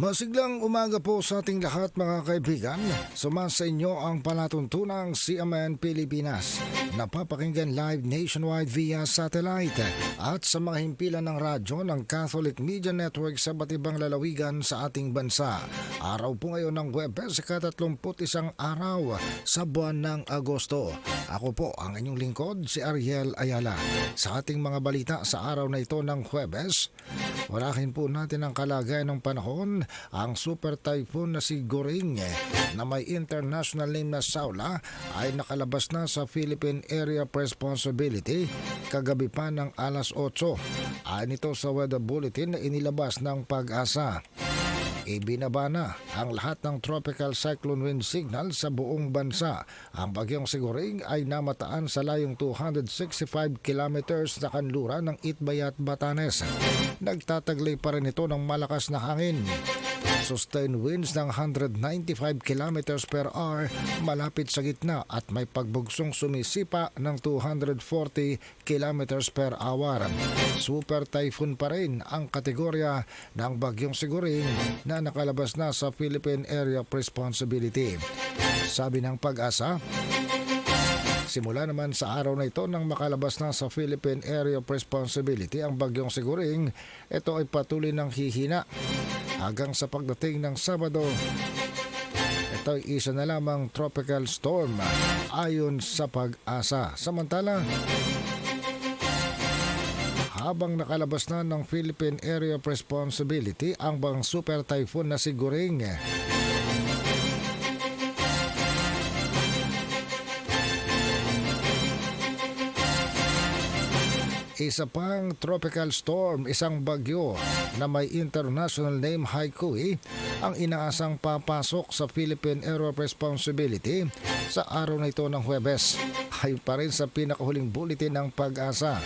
Masiglang umaga po sa ating lahat mga kaibigan. Sumasa inyo ang palatuntunang CMN Pilipinas. Napapakinggan live nationwide via satellite at sa mga himpilan ng radyo ng Catholic Media Network sa ba't ibang lalawigan sa ating bansa. Araw po ngayon ng Webes, ika-31 araw sa buwan ng Agosto. Ako po ang inyong lingkod, si Ariel Ayala. Sa ating mga balita sa araw na ito ng Huwebes, walakin po natin ang kalagayan ng panahon ang super typhoon na si Goring na may international name na Saula ay nakalabas na sa Philippine Area of Responsibility kagabi pa ng alas 8. Ayon ito sa weather bulletin na inilabas ng pag-asa. Ibinaba na ang lahat ng tropical cyclone wind signal sa buong bansa. Ang bagyong Siguring ay namataan sa layong 265 kilometers sa kanluran ng Itbayat, Batanes. Nagtataglay pa rin ito ng malakas na hangin. Sustained winds ng 195 kilometers per hour malapit sa gitna at may pagbugsong sumisipa ng 240 kilometers per hour. Super typhoon pa rin ang kategorya ng bagyong Siguring na nakalabas na sa Philippine Area of Responsibility. Sabi ng pag-asa, Simula naman sa araw na ito nang makalabas na sa Philippine Area of Responsibility ang bagyong Siguring, ito ay patuloy ng hihina hanggang sa pagdating ng Sabado. Ito ay isa na lamang tropical storm ayon sa pag-asa. Samantala, habang nakalabas na ng Philippine Area of Responsibility ang bang super typhoon na si Goring. Isa pang tropical storm, isang bagyo na may international name Haikui ang inaasang papasok sa Philippine Area of Responsibility sa araw na ito ng Huwebes. Hay pa rin sa pinakahuling bulletin ng pag-asa.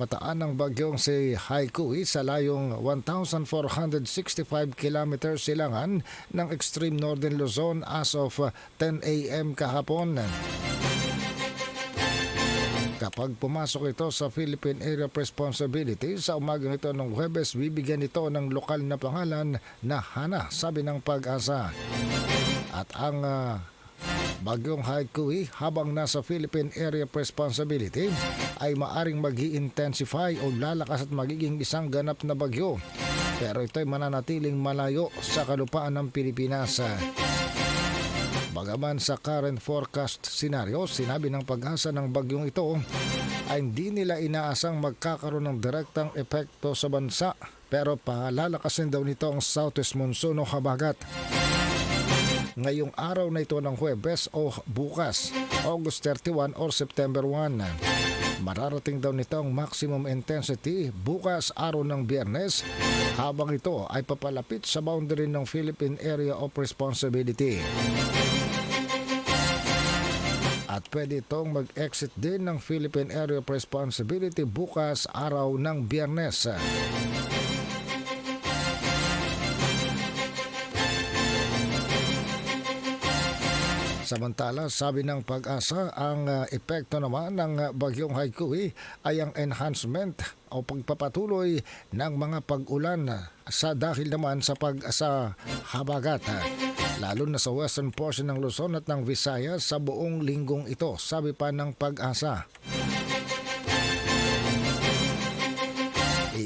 Namataan ng bagyong si Haikui sa layong 1,465 kilometers silangan ng extreme northern Luzon as of 10 a.m. kahapon. Kapag pumasok ito sa Philippine Area of Responsibility sa umagang ito ng Huwebes, bibigyan ito ng lokal na pangalan na Hana, sabi ng pag-asa. At ang ah, Bagyong Haikui habang nasa Philippine Area of Responsibility ay maaring mag intensify o lalakas at magiging isang ganap na bagyo. Pero ito ay mananatiling malayo sa kalupaan ng Pilipinas. Bagaman sa current forecast scenario, sinabi ng pag-asa ng bagyong ito ay hindi nila inaasang magkakaroon ng direktang epekto sa bansa pero palalakasin daw nito ang southwest monsoon o habagat ngayong araw na ito ng Huwebes o bukas, August 31 or September 1. Mararating daw nito ang maximum intensity bukas araw ng biyernes habang ito ay papalapit sa boundary ng Philippine Area of Responsibility. At pwede itong mag-exit din ng Philippine Area of Responsibility bukas araw ng biyernes. Samantala, sabi ng pag-asa, ang uh, epekto naman ng uh, bagyong Haikui ay ang enhancement o pagpapatuloy ng mga pag-ulan sa dahil naman sa pag-asa habagat. Lalo na sa western portion ng Luzon at ng Visayas sa buong linggong ito, sabi pa ng pag-asa.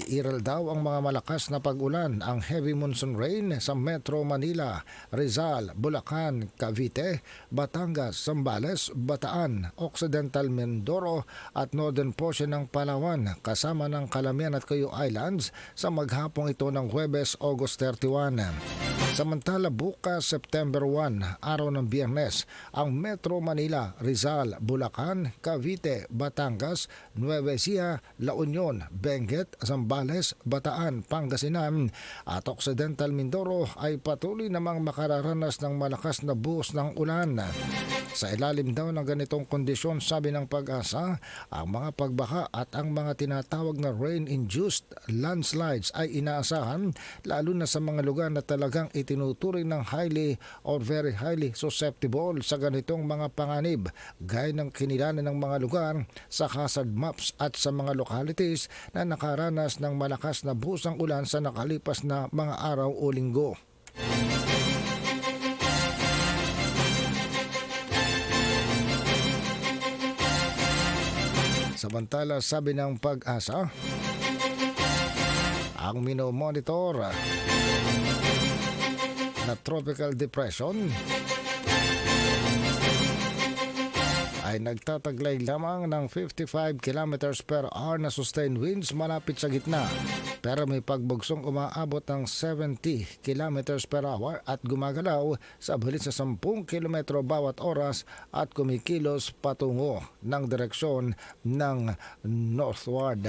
Iiral daw ang mga malakas na pag-ulan, ang heavy monsoon rain sa Metro Manila, Rizal, Bulacan, Cavite, Batangas, Zambales, Bataan, Occidental Mindoro at northern portion ng Palawan kasama ng Calamian at Cuyo Islands sa maghapong ito ng Huwebes, August 31. Samantala bukas September 1, araw ng biyernes, ang Metro Manila, Rizal, Bulacan, Cavite, Batangas, Nueva Ecija, La Union, Benguet, Zambales, Bataan, Pangasinan at Occidental Mindoro ay patuloy namang makararanas ng malakas na buhos ng ulan. Sa ilalim daw ng ganitong kondisyon, sabi ng pag-asa, ang mga pagbaha at ang mga tinatawag na rain-induced landslides ay inaasahan lalo na sa mga lugar na talagang itinuturing ng highly or very highly susceptible sa ganitong mga panganib gaya ng kinilala ng mga lugar sa hazard maps at sa mga localities na nakaranas ng malakas na busang ulan sa nakalipas na mga araw o linggo. Samantala, sabi ng pag-asa, ang minomonitor na tropical depression ay nagtataglay lamang ng 55 kilometers per hour na sustained winds malapit sa gitna. Pero may pagbugsong umaabot ng 70 kilometers per hour at gumagalaw sa bilis sa 10 kilometro bawat oras at kumikilos patungo ng direksyon ng northward.